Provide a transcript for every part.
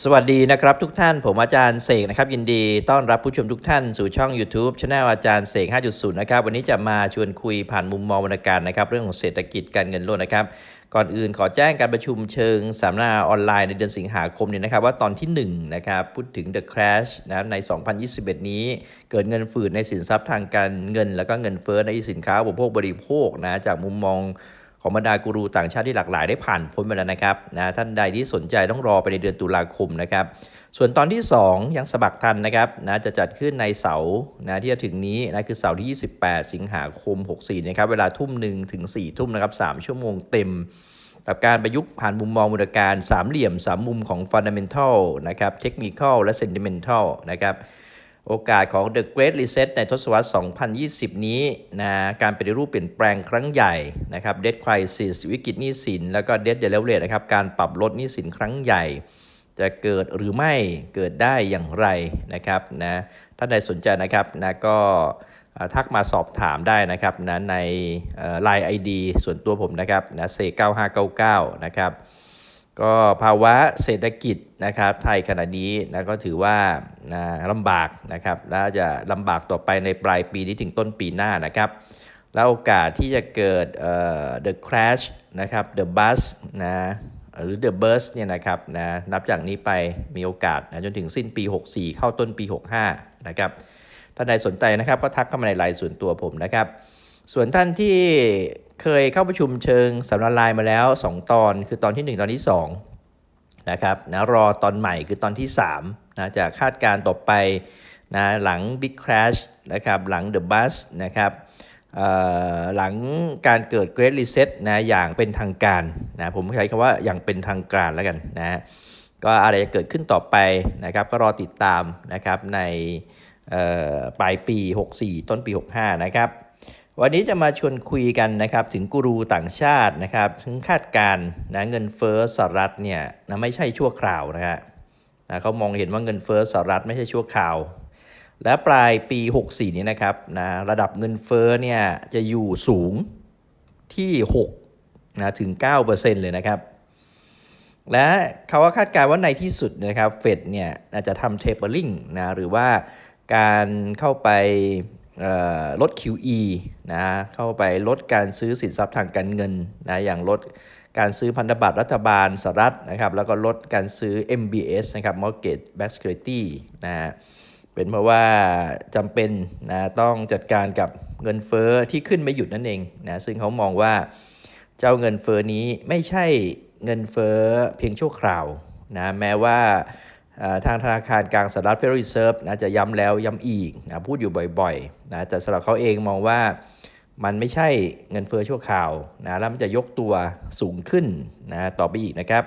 สวัสดีนะครับทุกท่านผมอาจารย์เสกนะครับยินดีต้อนรับผู้ชมทุกท่านสู่ช่อง YouTube ช anel อาจารย์เสก 5.0 นะครับวันนี้จะมาชวนคุยผ่านมุมมองวรรณการนะครับเรื่องของเศรษฐกิจการเงินโลกนะครับก่อนอื่นขอแจ้งการประชุมเชิงสัมมนาออนไลน์ในเดือนสิงหาคมเนี้นะครับว่าตอนที่1นะครับพูดถึง The Crash นะครับใน 2021 นี้ เกิดเงินฝืดในสินทรัพย์ทางการเงิน แล้วก็เงินเฟ้อในสินค้าอุปโภคบริโภคนะจากมุมมอง ของบรรดากูรูต่างชาติที่หลากหลายได้ผ่านพ้นไปแล้วนะครับนะท่านใดที่สนใจต้องรอไปในเดือนตุลาคมนะครับ ส่วนตอนที่ 2 ยังสมัครทันนะครับนะจะจัดขึ้นในเสาร์นะที่จะถึงนี้นะคือเสาร์ที่ 28 สิงหาคม 64 นะครับ เวลาทุ่มหนึ่งถึง4ทุ่มนะครับ3ชั่วโมงเต็มกับการประยุกต์ผ่านมุมมองมูลการสามเหลี่ยมสามมุมของ Fundamental นะครับ Technical และ Sentimental นะครับ โอกาสของ The Great Reset ในทศวรรษ 2020 นี้นะการปฏิรูปเปลี่ยนแปลงครั้งใหญ่นะครับ Debt Crisis วิกฤตหนี้สิน แล้วก็ Debt Deleverage นะครับ การปรับลดหนี้สินครั้งใหญ่ จะเกิดหรือไม่เกิดได้อย่างไรนะครับนะท่านใดสนใจนะครับนะก็ทักมาสอบถามได้นะครับนะในไลน์ไอดีส่วนตัวผมนะครับนะเซ9599 นะครับ ก็ภาวะเศรษฐกิจนะครับไทยขณะนี้นะก็ถือว่านะลำบากนะครับและจะลำบากต่อไปในปลายปีนี้ถึงต้นปีหน้านะครับ แล้วโอกาสที่จะเกิดเอ่อ the crash นะครับ the bust นะหรือ the burst เนี่ยนะครับนะนับจากนี้ไปมีโอกาสนะจนถึงสิ้นปี 64 เข้าต้นปี 65 นะครับท่านใดสนใจนะครับก็ทักเข้ามาในไลน์ส่วนตัวผมนะครับ ส่วนท่านที่ เคยเข้าประชุมเชิงสัมมนาไลน์มาแล้ว 2 ตอน คือตอนทีหนึ่1 ตอนที่ 2 นะครับนะรอตอนใหม่คือตอนที่3นะจะคาดการต่อไปนะหลัง Big Crash นะครับหลัง The Bus นะครับเอ่อหลังการเกิด Great Reset นะอย่างเป็นทางการนะผมใช้คำว่าอย่างเป็นทางการแล้วกันนะก็อะไรจะเกิดขึ้นต่อไปนะครับก็รอติดตามนะครับในปลายปี 64 ต้นปี 65 นะครับ วันนี้จะมาชวนคุยกันนะครับถึงกูรูต่างชาตินะครับถึงคาดการณ์นะเงินเฟ้อสหรัฐเนี่ยนะไม่ใช่ชั่วคราวนะฮะนะเขามองเห็นว่าเงินเฟ้อสหรัฐไม่ใช่ชั่วคราว และปลายปี 64 นี้นะครับนะระดับเงินเฟ้อเนี่ยจะอยู่สูงที่6นะถึง 9%เลยนะครับ และเขาก็คาดการณ์ว่าในที่สุดนะครับเฟดเนี่ยน่าจะทำเทปเปอร์ลิงนะหรือว่าการเข้าไป ลด QE นะเข้าไปลดการซื้อสินทรัพย์ทางการเงินนะอย่างลดการซื้อพันธบัตรรัฐบาลสหรัฐนะครับแล้วก็ลดการซื้อ MBS นะครับ Mortgage Backed Security นะเป็นเพราะว่าจำเป็นนะต้องจัดการกับเงินเฟ้อที่ขึ้นไม่หยุดนั่นเองนะซึ่งเขามองว่าเจ้าเงินเฟ้อนี้ไม่ใช่เงินเฟ้อเพียงชั่วคราวนะแม้ว่า ทางธนาคารกลางสหรัฐ Federal Reserve นะจะย้ำแล้วย้ำอีกนะพูดอยู่บ่อยๆนะแต่สำหรับเขาเองมองว่ามันไม่ใช่เงินเฟ้อชั่วคราวนะแล้วมันจะยกตัวสูงขึ้นนะต่อไปอีกนะครับ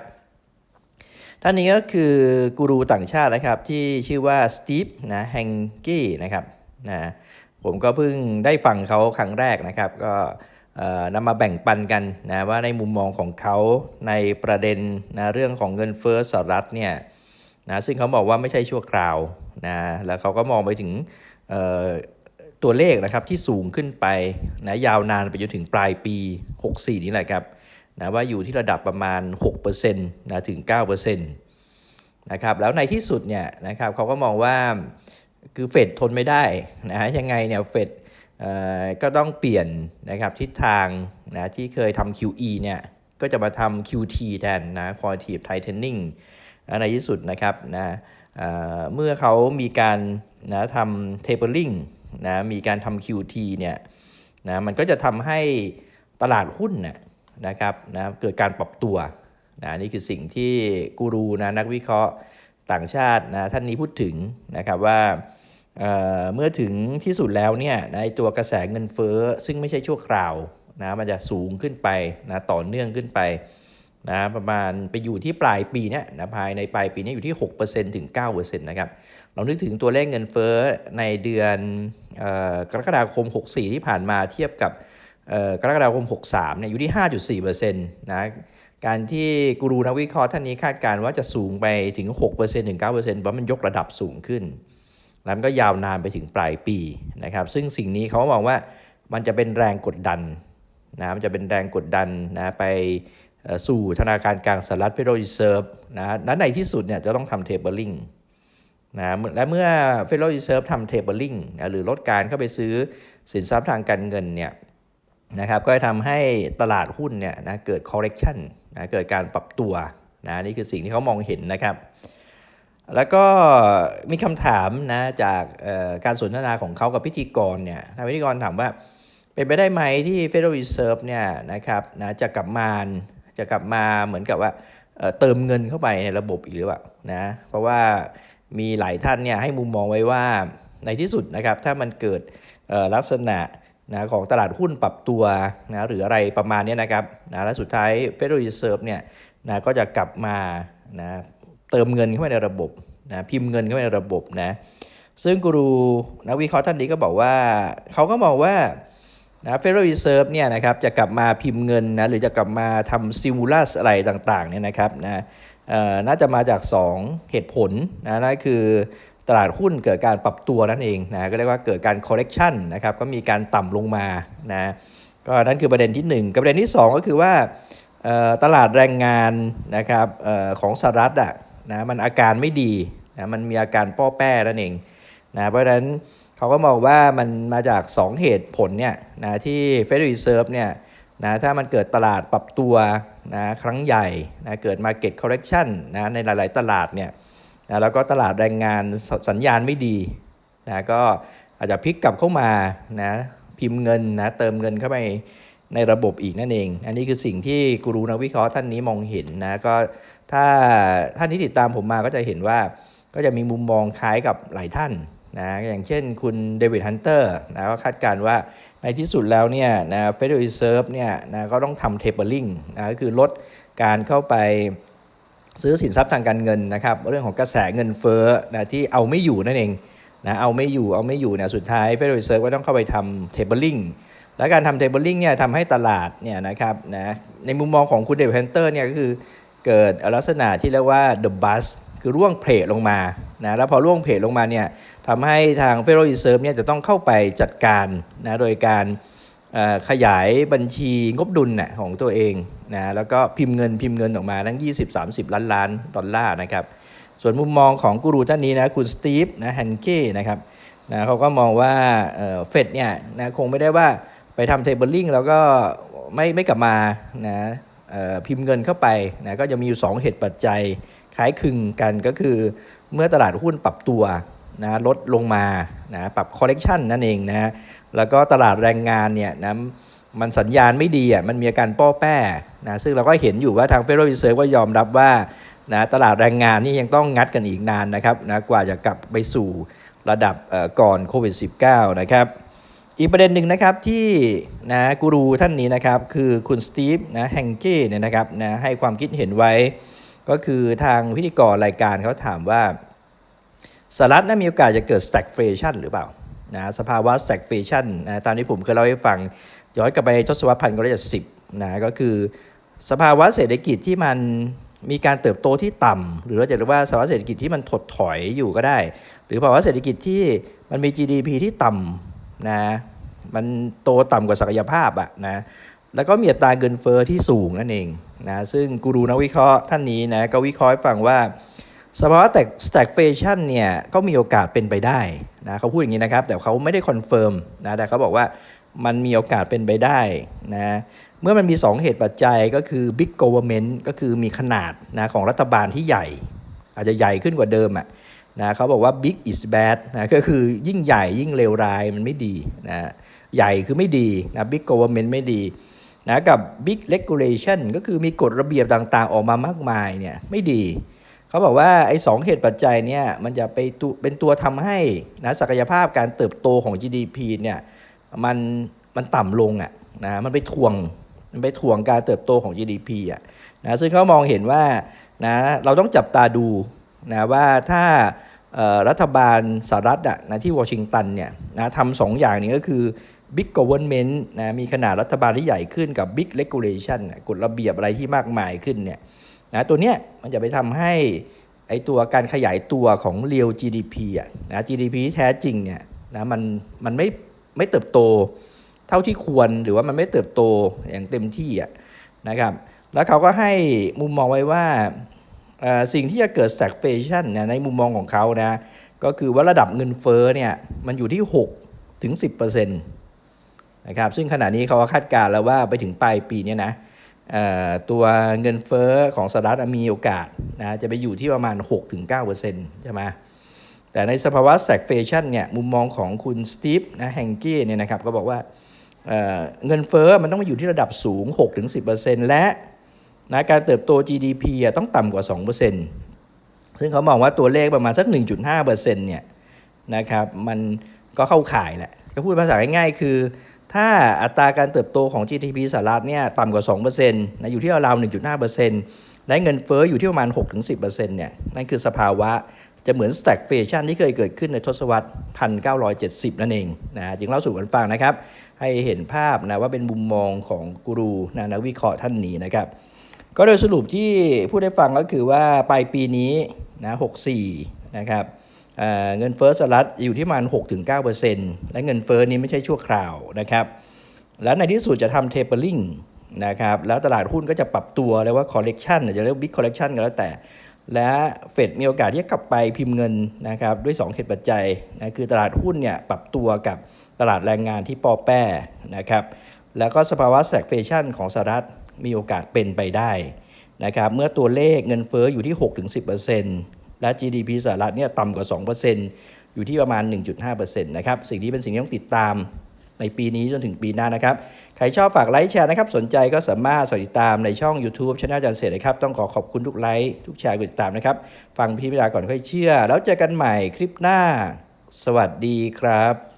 ท่านนี้ก็คือกูรูต่างชาตินะครับที่ชื่อว่าสตีฟนะแฮงกี้นะครับนะผมก็เพิ่งได้ฟังเขาครั้งแรกนะครับ ก็นำมาแบ่งปันกันนะว่าในมุมมองของเขาในประเด็นนะเรื่องของเงินเฟ้อสหรัฐเนี่ย นะซึ่งเขาบอกว่าไม่ใช่ชั่วคราวนะแล้วเขาก็มองไปถึงตัวเลขนะครับที่สูงขึ้นไปนะยาวนานไปจนถึงปลายปี 64 นี้แหละครับนะว่าอยู่ที่ระดับประมาณ6%นะถึง9%นะครับแล้วในที่สุดเนี่ยนะครับเขาก็มองว่าคือเฟดทนไม่ได้นะฮะยังไงเนี่ยเฟดเออก็ต้องเปลี่ยนนะครับทิศทางนะที่เคยทำ QE เนี่ยก็จะมาทำ QT แทนนะ quantitative tightening ในที่สุดนะครับนะเมื่อเขามีการนะทำ tapering นะมีการทำ QT เนี่ยนะมันก็จะทำให้ตลาดหุ้นนะนะครับนะเกิดการปรับตัวนะนี่คือสิ่งที่กูรูนะนักวิเคราะห์ต่างชาตินะท่านนี้พูดถึงนะครับว่าเเมื่อถึงที่สุดแล้วเนี่ยในตัวกระแสเงินเฟ้อซึ่งไม่ใช่ชั่วคราวนะมันจะสูงขึ้นไปนะต่อเนื่องขึ้นไป นะประมาณไปอยู่ที่ปลายปีเนี้ยนะภายในปลายปีนี้อยู่ที่ 6%ถึง 9%นะครับเรานึกถึงตัวเลขเงินเฟ้อในเดือนออกรกฎาคม 64 ที่ผ่านมาเทียบกับกรกฎาคม 63 เนี่ยอยู่ที่ 5.4%นะการที่กูรูนักวิเคราะห์ท่านนี้คาดการณ์ว่าจะสูงไปถึง 6%ถึง 9%เพราะมันยกระดับสูงขึ้น แล้วมันก็ยาวนานไปถึงปลายปีนะครับ ซึ่งสิ่งนี้เขามองว่ามันจะเป็นแรงกดดันนะมันจะเป็นแรงกดดันนะไป สู่ธนาคารกลางสหรัฐ Federal Reserve นะนั้นในที่สุดเนี่ยจะต้องทำ tapering นะและเมื่อ Federal Reserve ทำ tapering นะหรือลดการเข้าไปซื้อสินทรัพย์ทางการเงินเนี่ยนะครับก็จะทำให้ตลาดหุ้นเนี่ยนะเกิด correction นะเกิดการปรับตัวนะนี่คือสิ่งที่เขามองเห็นนะครับ แล้วก็มีคำถามนะจากการสนทนาของเขากับพิธีกรเนี่ยทางพิธีกรถามว่าเป็นไปได้ไหมที่ Federal Reserve เนี่ยนะครับนะจะกลับมา จะกลับมาเหมือนกับว่าเเติมเงินเข้าไปในระบบอีกหรือเปล่านะเพราะว่ามีหลายท่านเนี่ยให้มุมมองไว้ว่าในที่สุดนะครับถ้ามันเกิดลักษณะนะของตลาดหุ้นปรับตัวนะหรืออะไรประมาณนี้นะครับนะและสุดท้าย Federal Reserve เนี่ยนะก็จะกลับมานะเติมเงินเข้าไปในระบบนะพิมพ์เงินเข้าไปในระบบนะซึ่งกูรูนักวิเคราะห์ท่านนี้ก็บอกว่าเขาก็มองว่า นะ Federal Reserve เนี่ยนะครับจะกลับมาพิมพ์เงินนะหรือจะกลับมาทำซิมูลัสอะไรต่างๆเนี่ยนะครับนะน่าจะมาจาก 2 เหตุผลนะนั่นคือตลาดหุ้นเกิดการปรับตัวนั่นเองนะก็เรียกว่าเกิดการ correction นะครับก็มีการต่ำลงมานะก็นั่นคือประเด็นที่ 1 กับประเด็นที่ 2 ก็คือว่าตลาดแรงงานนะครับออของสหรัฐอะนะมันอาการไม่ดีนะมันมีอาการป้อแป้นั่นเองนะเพราะฉะนั้น เขาก็มองว่ามันมาจาก 2 เหตุผลเนี่ยนะที่ Federal Reserve เนี่ยนะถ้ามันเกิดตลาดปรับตัวนะครั้งใหญ่นะเกิด Market Correction นะในหลาย ๆ ตลาดเนี่ยนะแล้วก็ตลาดแรงงานสสัญญาณไม่ดีนะก็อาจจะพลิกกลับเข้ามานะพิมพ์เงินนะเติมเงินเข้าไปในระบบอีกนั่นเอง อันนี้คือสิ่งที่กูรูนักวิเคราะห์ท่านนี้มองเห็นนะก็ถ้าท่านที่ติดตามผมมาก็จะเห็นว่าก็จะมีมุมมองคล้ายกับหลายท่าน นะอย่างเช่นคุณเดวิดฮันเตอร์นะก็คาดการณ์ว่าในที่สุดแล้วเนี่ยนะ Federal Reserve เนี่ยนะก็ต้องทำ tapering นะก็คือลดการเข้าไปซื้อสินทรัพย์ทางการเงินนะครับเรื่องของกระแสเงินเฟ้อนะที่เอาไม่อยู่นั่นเองนะเอาไม่อยู่เอาไม่อยู่เนี่ยสุดท้าย Federal Reserve ก็ต้องเข้าไปทำ tapering และการทำ tapering เนี่ยทำให้ตลาดเนี่ยนะครับนะในมุมมองของคุณเดวิดฮันเตอร์เนี่ยก็คือเกิดลักษณะที่เรียกว่า the bust คือร่วงเพลลงมา นะแล้วพอร่วงเพลทลงมาเนี่ยทำให้ทาง Federal Reserve เนี่ยจะต้องเข้าไปจัดการนะโดยการขยายบัญชีงบดุลนะของตัวเองนะแล้วก็พิมพ์เงินพิมพ์เงินออกมาทั้ง 20-30 ล้านล้านดอลลาร์นะครับส่วนมุมมองของกูรูท่านนี้นะคุณสตีฟนะแฮนเก้นะครับนะเขาก็มองว่าเฟดเนี่ยนะคงไม่ได้ว่าไปทำเทเบิลลิงแล้วก็ไม่ไม่กลับมานะพิมพ์เงินเข้าไปนะก็จะมีอยู่ 2 เหตุปัจจัยคล้ายคลึงกันก็คือ เมื่อตลาดหุ้นปรับตัวนะลดลงมานะปรับคอเรคชันนั่นเองนะแล้วก็ตลาดแรงงานเนี่ยนะมันสัญญาณไม่ดีอะมันมีอาการป้อแป้นะซึ่งเราก็เห็นอยู่ว่าทาง Federal Reserve ก็ยอมรับว่านะตลาดแรงงานนี่ยังต้องงัดกันอีกนานนะครับนะกว่าจะกลับไปสู่ระดับก่อนโควิด -19 นะครับอีกประเด็นหนึ่งนะครับที่นะกูรูท่านนี้นะครับคือคุณสตีฟนะแฮงเก้เนี่ยนะครับนะให้ความคิดเห็นไว้ ก็คือทางพิธีกรรายการเขาถามว่าสหรัฐน่ามีโอกาสจะเกิด stagflation หรือเปล่านะสภาวะ stagflation นะตามที่ผมเคยเล่าให้ฟัง ย้อนกลับไปในทศวรรษพันเก้าร้อยเจ็ดสิบนะก็คือ สภาวะเศรษฐกิจที่มันมีการเติบโตที่ต่ำหรือเราจะเรียกว่าสภาวะเศรษฐกิจที่มันถดถอยอยู่ก็ได้ หรือภาวะเศรษฐกิจที่มันมี GDP ที่ต่ำนะมันโตต่ำกว่าศักยภาพอะนะ แล้วก็มีอัตราเงินเฟอ้อที่สูงนั่นเองนะซึ่งกูรูนักวิเคราะห์ท่านนี้นะก็วิเคราะห์ฟังว่าสภาวะ stagflation เนี่ยก็มีโอกาสเป็นไปได้นะเขาพูดอย่างนี้นะครับ แต่เขาไม่ได้คอนเฟิร์มนะแต่เขาบอกว่ามันมีโอกาสเป็นไปได้นะเมื่อมันมี 2 เหตุปัจจัยก็คือ big government ก็คือมีขนาดนะของรัฐบาลที่ใหญ่ อาจจะใหญ่ขึ้นกว่าเดิมอะนะเขาบอกว่า big is bad นะก็คือยิ่งใหญ่ยิ่งเลวร้ายมันไม่ดีนะใหญ่คือไม่ดีนะ big government ไม่ดี นะกับ big regulation ก็คือมีกฎระเบียบต่างๆ ออกมามากมายเนี่ยไม่ดี เขาบอกว่าไอ้สองเหตุปัจจัยเนี่ยมันจะไปเป็นตัวทำให้นะศักยภาพการเติบโตของ GDP เนี่ยมันมันต่ำลงอะนะมันไปทวงมันไปทวงการเติบโตของ GDP อะนะซึ่งเขามองเห็นว่านะเราต้องจับตาดูนะว่าถ้ารัฐบาลสหรัฐอะนะที่วอชิงตันเนี่ยนะทำสองอย่างนี้ก็คือ Big Government นะมีขนาดรัฐบาลที่ใหญ่ขึ้นกับ Big Regulation น่ะกฎระเบียบอะไรที่มากมายขึ้นเนี่ยนะตัวเนี้ยมันจะไปทำให้ไอตัวการขยายตัวของ real GDP อะนะ GDP ที่แท้จริงเนี่ยนะมันมันไม่ไม่เติบโตเท่าที่ควรหรือว่ามันไม่เติบโตอย่างเต็มที่อะนะครับ แล้วเขาก็ให้มุมมองไว้ว่าสิ่งที่จะเกิด stagflation นี่ยในมุมมองของเขานะก็คือว่าระดับเงินเฟ้อเนี่ยมันอยู่ที่ 6 ถึง 10% นะครับซึ่งขณะนี้เขาก็คาดการณ์แล้วว่าไปถึงปลายปีนี้นะตัวเงินเฟ้อของสหรัฐมีโอกาสนะจะไปอยู่ที่ประมาณ 6-9%ใช่ไหมแต่ในสภาวะ stagflation เนี่ยมุมมองของคุณสตีฟนะแฮงกี้เนี่ยนะครับก็บอกว่าเเงินเฟ้อมันต้องมาอยู่ที่ระดับสูง 6-10%และนะการเติบโต GDP ต้องต่ำกว่า 2%ซึ่งเขามองว่าตัวเลขประมาณสัก 1.5%เนี่ยนะครับมันก็เข้าข่ายแหละก็พูดภาษาง่ายๆคือ ถ้าอัตราการเติบโตของ GDP สหรัฐเนี่ยต่ำกว่า 2%นะอยู่ที่ราวๆ1.5%และเงินเฟ้ออยู่ที่ประมาณ 6-10%เนี่ยนั่นคือสภาวะจะเหมือน stagflation ที่เคยเกิดขึ้นในทศวรรษ 1970 นั่นเองนะจึงเล่าสู่กันฟังนะครับ ให้เห็นภาพนะว่าเป็นมุมมองของกูรูนะนักวิเคราะห์ท่านนี้นะครับ ก็โดยสรุปที่พูดได้ฟังก็คือว่าปลายปีนี้นะ 64 นะครับ เงินเฟ้อสหรัฐอยู่ที่ประมาณ 6-9%และเงินเฟ้อนี้ไม่ใช่ชั่วคราวนะครับ แล้วในที่สุดจะทำ tapering นะครับแล้วตลาดหุ้นก็จะปรับตัวเรียกว่า correction หรือจะเรียก big correction ก็แล้วแต่ และเฟดมีโอกาสที่จะกลับไปพิมพ์เงินนะครับด้วย2เหตุปัจจัยนะคือตลาดหุ้นเนี่ยปรับตัวกับตลาดแรงงานที่ปอแป้นะครับแล้วก็สภาวะ stagflation ของสหรัฐมีโอกาสเป็นไปได้นะครับเมื่อตัวเลขเงินเฟ้ออยู่ที่ 6-10% และ GDP สหรัฐเนี่ยต่ำกว่า 2%อยู่ที่ประมาณ 1.5%นะครับ สิ่งนี้เป็นสิ่งที่ต้องติดตามในปีนี้จนถึงปีหน้านะครับ ใครชอบฝากไลค์แชร์นะครับ สนใจก็สามารถติดตามในช่อง YouTube ช anel อาจารย์เสร็จนะครับ ต้องขอขอบคุณทุกไลค์ทุกแชร์กดติดตามนะครับ ฟังพี่พิดาก่อนค่อยเชื่อ แล้วเจอกันใหม่คลิปหน้า สวัสดีครับ